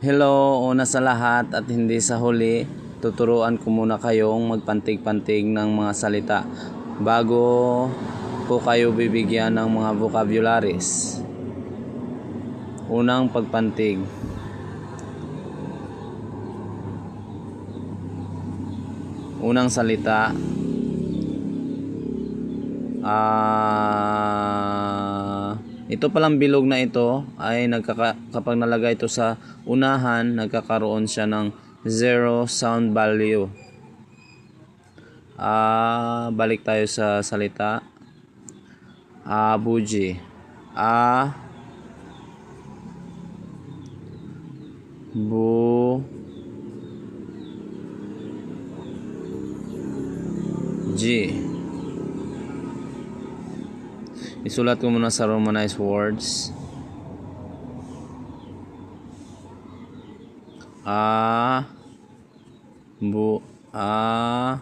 Hello, una sa lahat at hindi sa huli, tuturuan ko muna kayong magpantig-pantig ng mga salita bago ko kayo bibigyan ng mga vocabularies. Unang pagpantig. Unang salita. Ah, ito palang bilog na ito ay nagkaka, kapag nalagay ito sa unahan, nagkakaroon siya ng zero sound value. Ah, balik tayo sa salita. Abuji. A Bu G Isulat ko muna sa Romanized words. A Bu A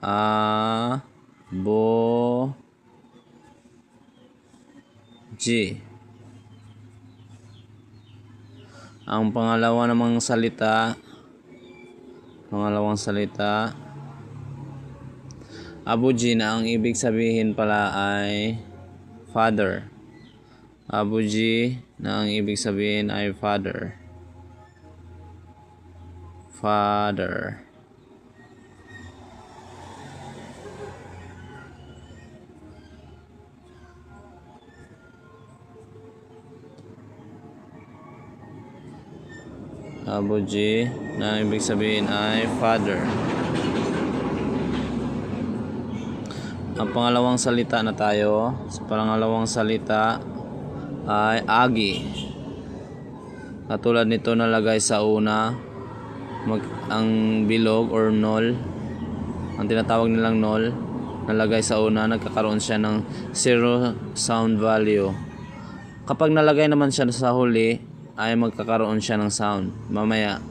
A Bo G Ang pangalawa namang salita pangalawang salita Abuji na ang ibig sabihin pala ay father. Abuji na ang ibig sabihin ay father. Father. Abuji na ang ibig sabihin ay father. Ang pangalawang salita na tayo. Sa pangalawang salita ay agi. Katulad nito nalagay sa una mag, ang bilog or null. Ang tinatawag nilang null nalagay sa una nagkakaroon siya ng zero sound value. Kapag nalagay naman siya sa huli ay magkakaroon siya ng sound. Mamaya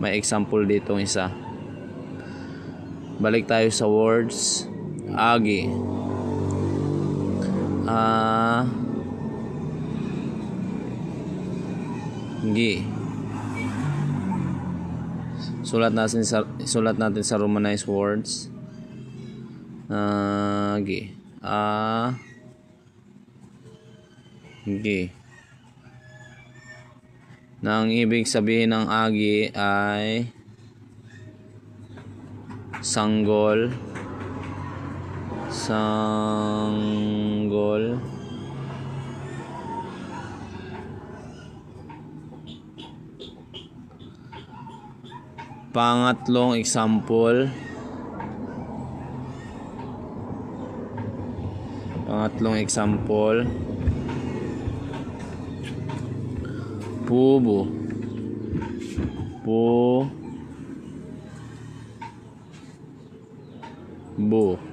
may example dito isa. Balik tayo sa words. Agi. Ah. Gi. Sulat natin sa sulat natin sa Romanized words. Ah, gi. Ah. Gi. Na ang ibig sabihin ng agi ay sanggol sanggol. Pangatlong example. Pangatlong example. Pubo. Pu bu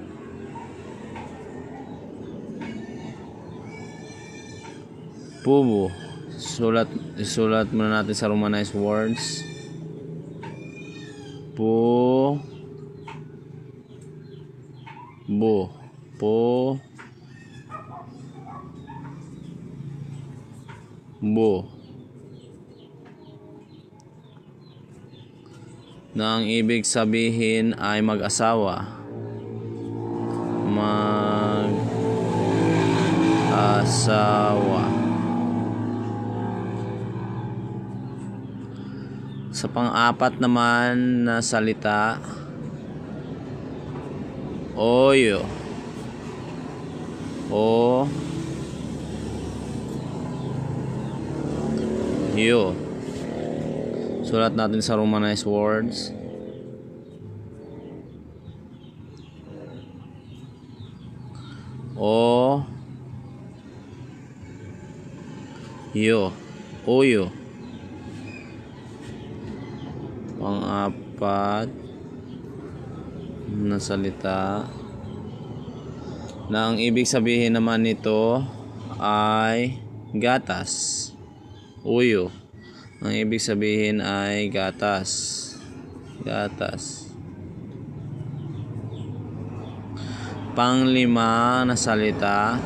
Pubo. Sulat sulat muna natin sa Romanized words. Pu Bu. Pu Bu. Na ang ibig sabihin ay mag-asawa. Mag-asawa. Sa pang-apat naman na salita, oyo. O yo. Sulat natin sa Romanized words. O yo. Oyo. Pang-apat na salita na ang ibig sabihin naman nito ay gatas. Uyo. Ang ibig sabihin ay gatas. Gatas. Panglima na salita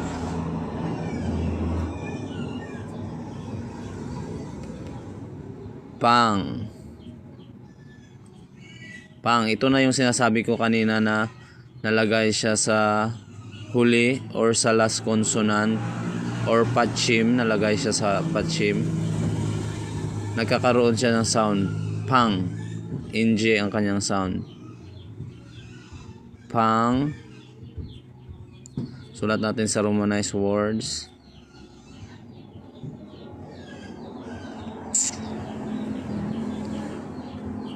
Pang. Pang. Ito na yung sinasabi ko kanina na nalagay siya sa huli or sa last consonant or patchim. Nalagay siya sa patchim. Nagkakaroon siya ng sound. Pang. NG ang kanyang sound. Pang. Sulat natin sa Romanized words.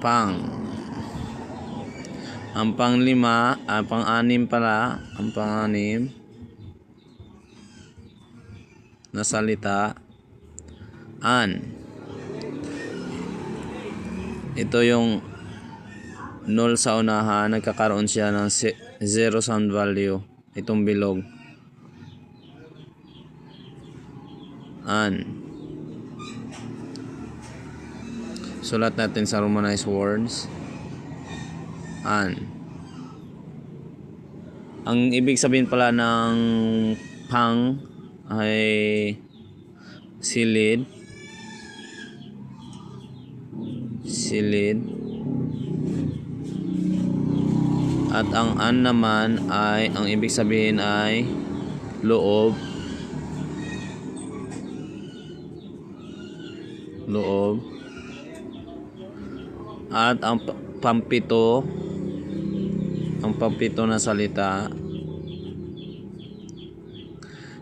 Pang. Ang panglima, ang pang-anim pala, ang pang-anim na salita an. Ito yung null sa unahan, nagkakaroon siya ng zero sound value. Itong bilog. An. Sulat natin sa Romanized words. An. Ang ibig sabihin pala ng pang ay silid. Silid. At ang an naman ay, ang ibig sabihin ay loob. Loob. At ang pa- pampito, ang pampito na salita,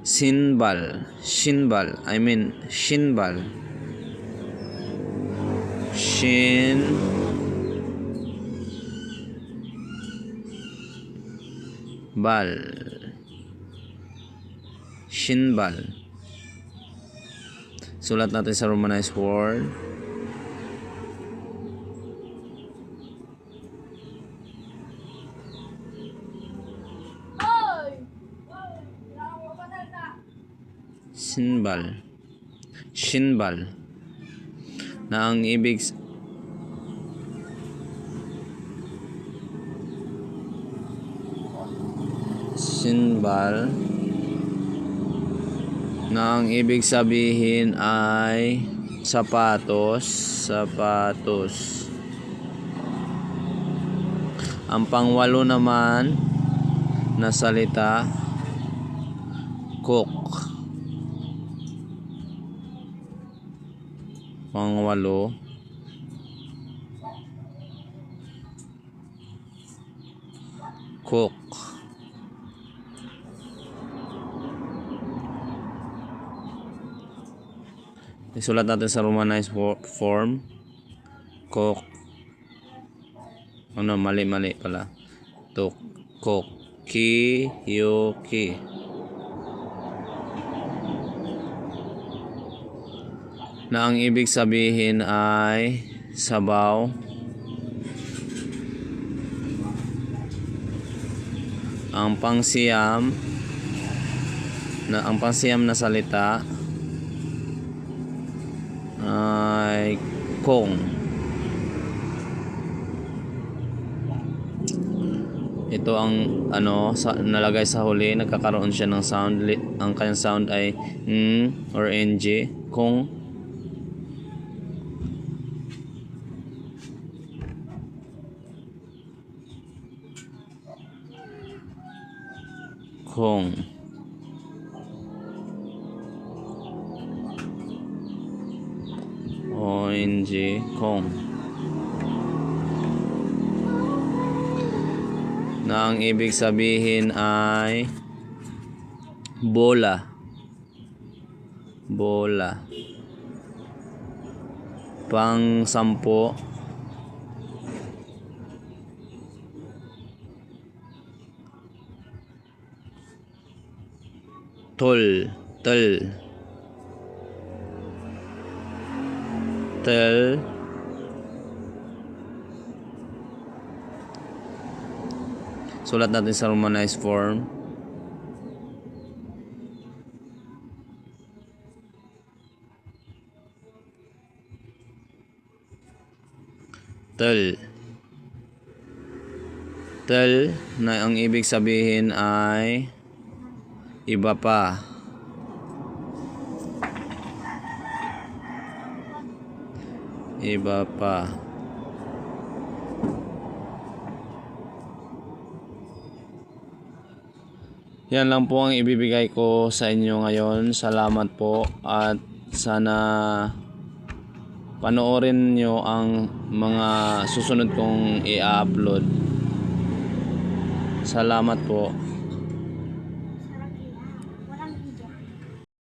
sinbal, shinbal, I mean, shinbal. Shin, bal. Shinbal. Sulat natin sa Romanized word. Sinbal. Shinbal. Na ang ibig Sinbal na ang ibig sabihin ay sapatos, sapatos. Ang pangwalo naman na salita cook. Pangwalo. Cook. Isulat natin sa Romanized form. Cook. Ano, mali-mali pala. To cook. Ki, yo, Na ang ibig sabihin ay sabaw. Ang pangsiyam na ang pangsiyam na salita ay kong. Ito ang ano sa, nalagay sa huli, nagkakaroon siya ng sound. Ang kanyang sound ay ng or ng. Kung kung ONG na ang ibig sabihin ay bola. Bola. Pang sampo tol tel tel sulat natin sa Romanized form. Tel tel na ang ibig sabihin ay iba pa iba pa. Yan lang po ang ibibigay ko sa inyo ngayon. Salamat po at sana panoorin nyo ang mga susunod kong i-upload. Salamat po.